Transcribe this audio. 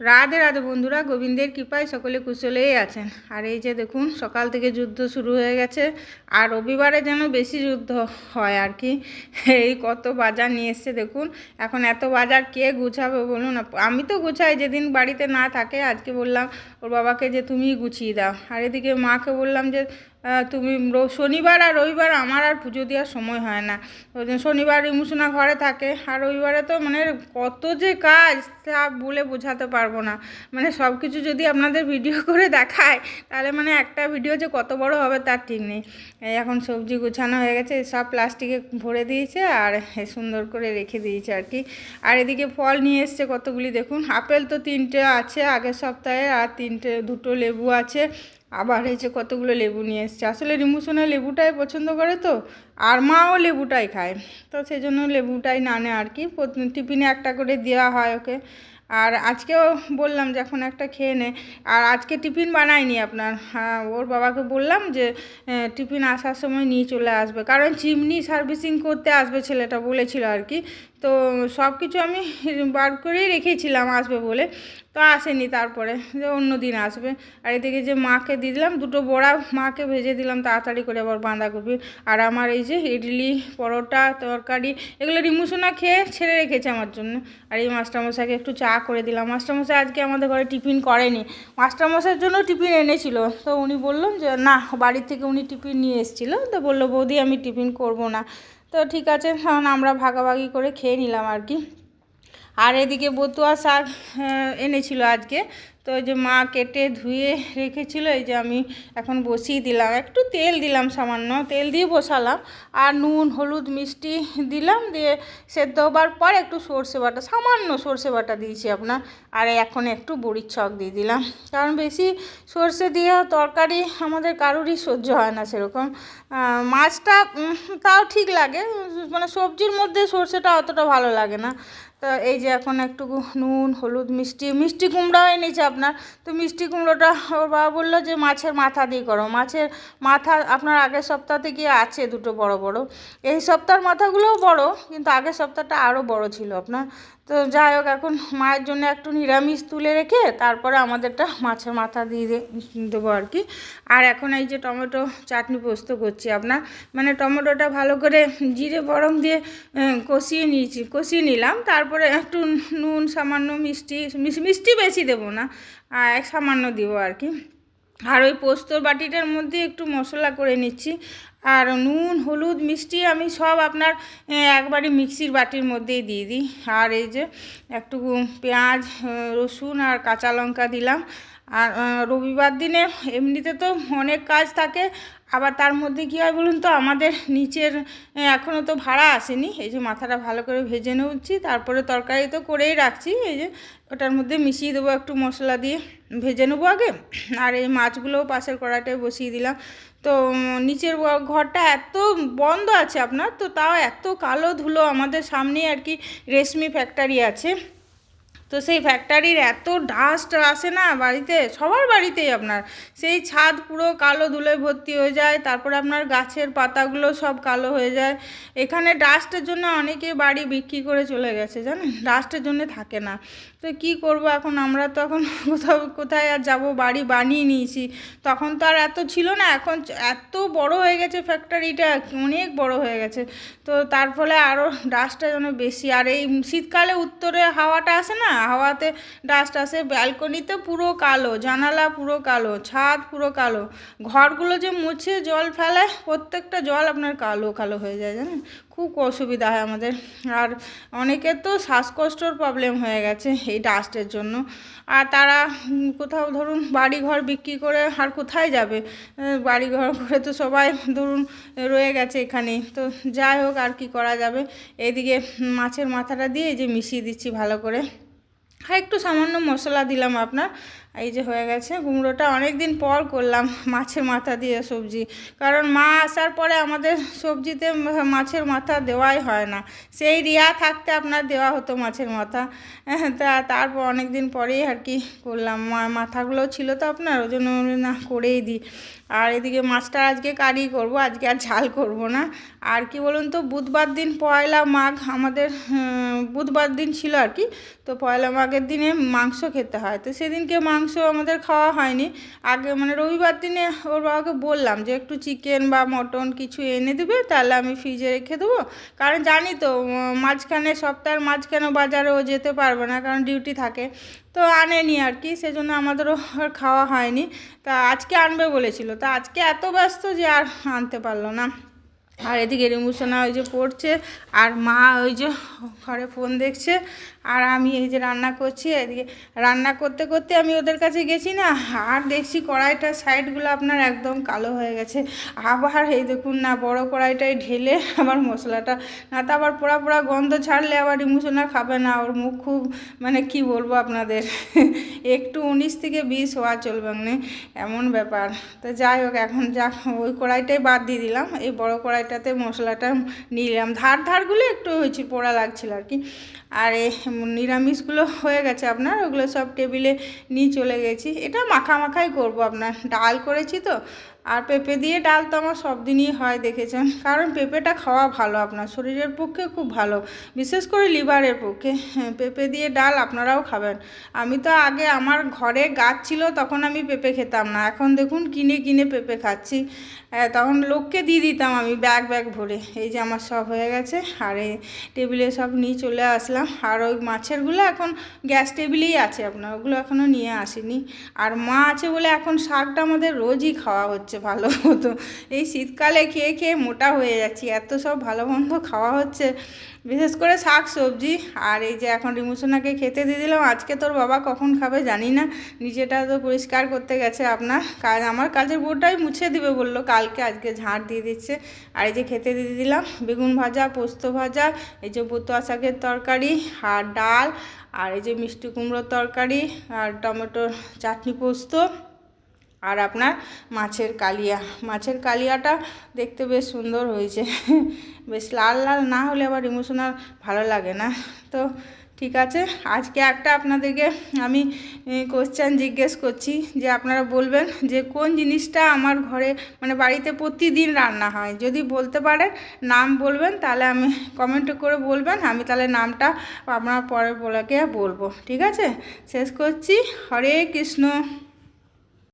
রাধে রাধে বন্ধুরা, গোবিন্দের কৃপায় সকলে কুশলেই আছেন। আর এই যে দেখুন, সকাল থেকে যুদ্ধ শুরু হয়ে গেছে, আর রবিবারে যেন বেশি যুদ্ধ হয় আর কি। এই কত বাজার নিয়ে এসছে দেখুন, এখন এত বাজার কে গুছাবে বলুন আমি তো গুছাই, যেদিন বাড়িতে না থাকে, আজকে বললাম ওর বাবাকে যে তুমি গুছিয়ে দাও। আর এদিকে মাকে বললাম যে তুমি শনিবার আর রবিবার আমার আর পুজো দেওয়ার সময় হয় না। ওই জন্য শনিবার ইমুসোনা ঘরে থাকে, আর রবিবারে তো মানে কত যে কাজ তা বলে বোঝাতে পারব না। মানে সব কিছু যদি আপনাদের ভিডিও করে দেখায়, তাহলে মানে একটা ভিডিও যে কত বড় হবে তার ঠিক নেই। এখন সবজি গুছানো হয়ে গেছে, সব প্লাস্টিকে ভরে দিয়েছে আর সুন্দর করে রেখে দিয়েছে আর কি। আর এদিকে ফল নিয়ে এসছে কতগুলি দেখুন, আপেল তো তিনটে আছে আগের সপ্তাহে, আর তিনটে, দুটো লেবু আছে। আবার এই যে কতগুলো লেবু নিয়ে এসছে। আসলে রিমুসোনা লেবুটাই পছন্দ করে তো, আর মাও লেবুটাই খায়। তো সেই জন্য লেবুটাই নানে আর কি। টিফিনে একটা করে দেওয়া হয় ওকে। আর আজকেও বললাম যে এখন একটা খেয়ে নে। আর আজকে টিফিন বানাইনি আপনার। হ্যাঁ, ওর বাবাকে বললাম যে টিফিন আসার সময় নিয়ে চলে আসবে। কারণ চিমনি সার্ভিসিং করতে আসবে ছেলেটা বলেছিল আর কি। তো সব কিছু আমি বার করেই রেখেছিলাম আসবে বলে। তো আসেনি তারপরে যে অন্য দিন আসবে। আর এদিকে যে মাকে দিয়ে দিলাম দুটো বড়া মাকে ভেজে দিলাম তাড়াতাড়ি করে আবার বাঁধাকপি। আর আমার এই যে ইডলি পরোটা তরকারি এগুলো রিমুসোনা খেয়ে ছেড়ে রেখেছে আমার জন্য। আর এই মাস্টারমশাইকে একটু চা করে দিলাম। মাস্টারমশাই আজকে আমাদের ঘরে টিফিন করেনি। মাস্টারমশাইয়ের জন্য টিফিন এনেছিল। তো উনি বললাম যে না বাড়ির থেকে উনি টিফিন নিয়ে এসেছিল। তো বলল বৌদি আমি টিফিন করব না। তো ঠিক আছে তখন আমরা ভাগাভাগি করে খেয়ে নিলাম আর কি। আর এদিকে বতুয়া শাক আহ, এনেছিল আজকে। তো ওই যে মা কেটে ধুয়ে রেখেছিল, এই যে আমি এখন বসিয়ে দিলাম। একটু তেল দিলাম সামান্য, তেল দিয়ে বসালাম। আর নুন, হলুদ, মিষ্টি দিলাম, দিয়ে সেদ্ধ হবার পর একটু সর্ষে বাটা, সামান্য সর্ষে বাটা দিয়েছি আপনার। আর এখন একটু বড়ির ছক দিয়ে দিলাম। কারণ বেশি সর্ষে দিয়ে তরকারি আমাদের কারোরই সহ্য হয় না সেরকম। মাছটা তাও ঠিক লাগে। মানে সবজির মধ্যে সর্ষেটা অতটা ভালো লাগে না। তো এই যে এখন একটু নুন, হলুদ, মিষ্টি মিষ্টি কুমড়াও এনেছে আপনার। তো মিষ্টি কুমড়োটা ওর বাবা বলল যে মাছের মাথা দিয়ে করো। মাছের মাথা আপনার আগের সপ্তাহ থেকে আছে দুটো বড় বড়। এই সপ্তাহের মাথাগুলোও বড়, কিন্তু আগের সপ্তাহটা আরও বড় ছিল আপনার। তো যাই হোক, এখন মায়ের জন্য একটু নিরামিষ তুলে রেখে তারপরে আমাদেরটা মাছের মাথা দিয়ে দেবো আর কি। আর এখন এই যে টমেটো চাটনি পোস্ত করছি আপনার। মানে টমেটোটা ভালো করে জিরে বরং দিয়ে কষিয়ে নিয়েছি, কষিয়ে নিলাম। তারপরে একটু নুন, সামান্য মিষ্টি মিষ্টি বেশি দেবো না, আর এক সামান্য দিব আর কি। আর ওই পোস্তর বাটিটার মধ্যে একটু মশলা করে নিচ্ছি, আর নুন, হলুদ, মিষ্টি আমি সব আপনার একবারে মিক্সির বাটির মধ্যেই দিয়ে দিই। আর এই যে একটু পেঁয়াজ রসুন আর কাঁচা লঙ্কা দিলাম আর রবিবার দিনে এমনিতে তো অনেক কাজ থাকে, আবার তার মধ্যে কী হয় বলুন তো, আমাদের নিচের এখনও তো ভাড়া আসেনি, এই যে মাথাটা ভালো করে ভেজে নিচ্ছি তারপরে তরকারি তো করেই রাখছি, এই যে ওটার মধ্যে মিশিয়ে দেবো একটু মশলা দিয়ে, ভেজে নেব আগে, আর এই মাছগুলোও পাশের কড়াটায় বসিয়ে দিলাম, তো নিচের ঘরটা এত বন্ধ আছে আপনার, তো তাও এত কালো ধুলো আমাদের সামনেই আর কি রেশমি ফ্যাক্টরি আছে তো সেই ফ্যাক্টরির এত ডাস্ট আসে না বাড়িতে? সবার বাড়িতেই আপনার। সেই ছাদ পুরো কালো ধুলোয় ভর্তি হয়ে যায়, তারপরে আপনার গাছের পাতাগুলো সব কালো হয়ে যায়। এখানে ডাস্টের জন্য অনেকে বাড়ি বিক্রি করে চলে গেছে, জানেন? ডাস্টের জন্য থাকে না। তো কি করব এখন? আমরা তো এখন কোথাও, কোথায় আর যাব? বাড়ি বানিয়ে নিয়েছি। তখন তো আর এত ছিল না, এখন এত বড় হয়ে গেছে ফ্যাক্টরিটা অনেক বড় হয়ে গেছে। তো তার ফলে আরও ডাস্টটা যেন বেশি। আর এই শীতকালে উত্তরে হাওয়াটা আসে না হাওয়াতে ডাস্ট আসে ব্যালকনিতে পুরো কালো জানালা পুরো কালো ছাদ পুরো কালো। ঘরগুলো যে মুছে জল ফেলে প্রত্যেকটা জল আপনার কালো কালো হয়ে যায় জানেন? খুব অসুবিধা হয় আমাদের। আর অনেকের তো শ্বাসকষ্টর প্রবলেম হয়ে গেছে এই ডাস্টের জন্য। আর তারা কোথাও ধরুন বাড়ি ঘর বিক্রি করে আর কোথায় যাবে? আহ, বাড়ি ঘর করে তো সবাই ধরুন রয়ে গেছে এখানেই তো যাই হোক আর কি করা যাবে? এইদিকে মাছের মাথাটা দিয়ে যে মিশিয়ে দিচ্ছি ভালো করে। আর একটু সামান্য মশলা দিলাম আপনার। এই যে হয়ে গেছে কুমড়োটা অনেক দিন পর করলাম মাছের মাথা দিয়ে সবজি। কারণ মা আসার পরে আমাদের সবজিতে মাছের মাথা দেওয়াই হয় না। সেই রিয়া থাকতে আপনার দেওয়া হতো মাছের মাথা। হ্যাঁ, তা তারপর অনেক দিন পরেই আর কি করলাম। মাথাগুলো ছিল তো আপনার ওই জন্য না করেই দিই। আর এদিকে মাছটা আজকে কারি করব আজকে আর ঝাল করব না। আর কি বলুন তো বুধবার দিন পয়লা মাঘ আমাদের বুধবার দিন ছিল আর কি। তো পয়লা মাঘের দিনে মাংস খেতে হয়। তো সেদিনকে মাংস আমাদের খাওয়া হয়নি। আগে মানে রবিবার দিনে ওর বাবাকে বললাম যে একটু চিকেন বা মটন কিছু এনে দেবে, তাহলে আমি ফ্রিজে রেখে দেবো। কারণ জানি তো মাঝখানে, সপ্তাহের মাঝখানে বাজারে ও যেতে পারবে না, কারণ ডিউটি থাকে। তো আনেনি আর কি, সেজন্য আমাদেরও আর খাওয়া হয়নি। তা আজকে আনবে বলেছিল। তা আজকে এত ব্যস্ত যে আর আনতে পারল না। আর এদিকে রিমুসোনা ওই যে পড়ছে, আর মা ওই যে ঘরে ফোন দেখছে, আর আমি এই যে রান্না করছি, এদিকে রান্না করতে করতে আমি ওদের কাছে গেছি না, আর দেখছি কড়াইটার সাইডগুলো আপনার একদম কালো হয়ে গেছে। আবার এই দেখুন না, বড় কড়াইটায় ঢেলে আবার মশলাটা, না তো আবার পোড়া পোড়া গন্ধ ছাড়লে আবার রিমুসোনা খাবে না, ওর মুখ খুব মানে কি বলব আপনাদের, একটু উনিশ থেকে বিশ হওয়া চলবে না এমন ব্যাপার। তো যাই হোক, এখন যা, ওই কড়াইটাই বাদ দিয়ে দিলাম, এই বড় কড়াইটাতে মশলাটা নিলাম। ধার ধারগুলো একটু হয়েছে, পোড়া লাগছিল আর কি। আর নিরামিষগুলো হয়ে গেছে আপনার, ওগুলো সব টেবিলে নিয়ে চলে গেছি। এটা মাখা মাখাই করব আপনার। ডাল করেছি তো আর পেঁপে দিয়ে ডাল তো আমার সব দিনই হয় দেখেছেন। কারণ পেঁপেটা খাওয়া ভালো আপনার শরীরের পক্ষে খুব ভালো। বিশেষ করে লিভারের পক্ষে। হ্যাঁ পেঁপে দিয়ে ডাল আপনারাও খাবেন। আমি তো আগে আমার ঘরে গাছ ছিল তখন আমি পেঁপে খেতাম না। এখন দেখুন কিনে কিনে পেঁপে খাচ্ছি। হ্যাঁ, তখন লোককে দিয়ে দিতাম আমি ব্যাগ ব্যাগ ভরে। এই যে আমার সব হয়ে গেছে আর এই টেবিলে সব নিয়ে চলে আসলাম। আর ওই মাছেরগুলো এখন গ্যাস টেবিলেই আছে আপনার ওগুলো এখনও নিয়ে আসিনি। আর মা আছে বলে এখন শাকটা আমাদের রোজই খাওয়া হচ্ছে ভালো মতো। এই শীতকালে খেয়ে খেয়ে মোটা হয়ে যাচ্ছি, এত সব ভালো মন্দ খাওয়া হচ্ছে। বিশেষ করে শাক সবজি আর এই যে এখন রিমুসোনাকে খেতে দিয়ে দিলাম, আজকে তোর বাবা কখন খাবে জানি না। নিজেটা তো পরিষ্কার করতে গেছে আপনার। কাজ আমার কাজের বোটাই মুছে দিবে বলল, কালকে আজকে ঝাড় দিয়ে দিচ্ছে। আর এই যে খেতে দিয়ে দিলাম, বেগুন ভাজা, পোস্ত ভাজা, এই যে বতুয়া শাকের তরকারি আর ডাল, আর এই যে মিষ্টি কুমড়োর তরকারি আর টমেটোর চাটনি পোস্ত। আর আপনার মাছের কালিয়া। মাছের কালিয়াটা দেখতে বেশ সুন্দর হয়েছে। বেশ লাল লাল, না হলে আবার ইমোশনাল ভালো লাগে না। তো ঠিক আছে, আজকে একটা আপনাদেরকে আমি কোশ্চেন জিজ্ঞেস করছি, যে আপনারা বলবেন যে কোন জিনিসটা আমার ঘরে মানে বাড়িতে প্রতিদিন রান্না হয়? যদি বলতে পারেন নাম বলবেন, তাহলে আমি কমেন্ট করে বলবেন, আমি তাহলে নামটা আপনার পরের বলাকে বলব। ঠিক আছে? শেষ করছি। হরে কৃষ্ণ।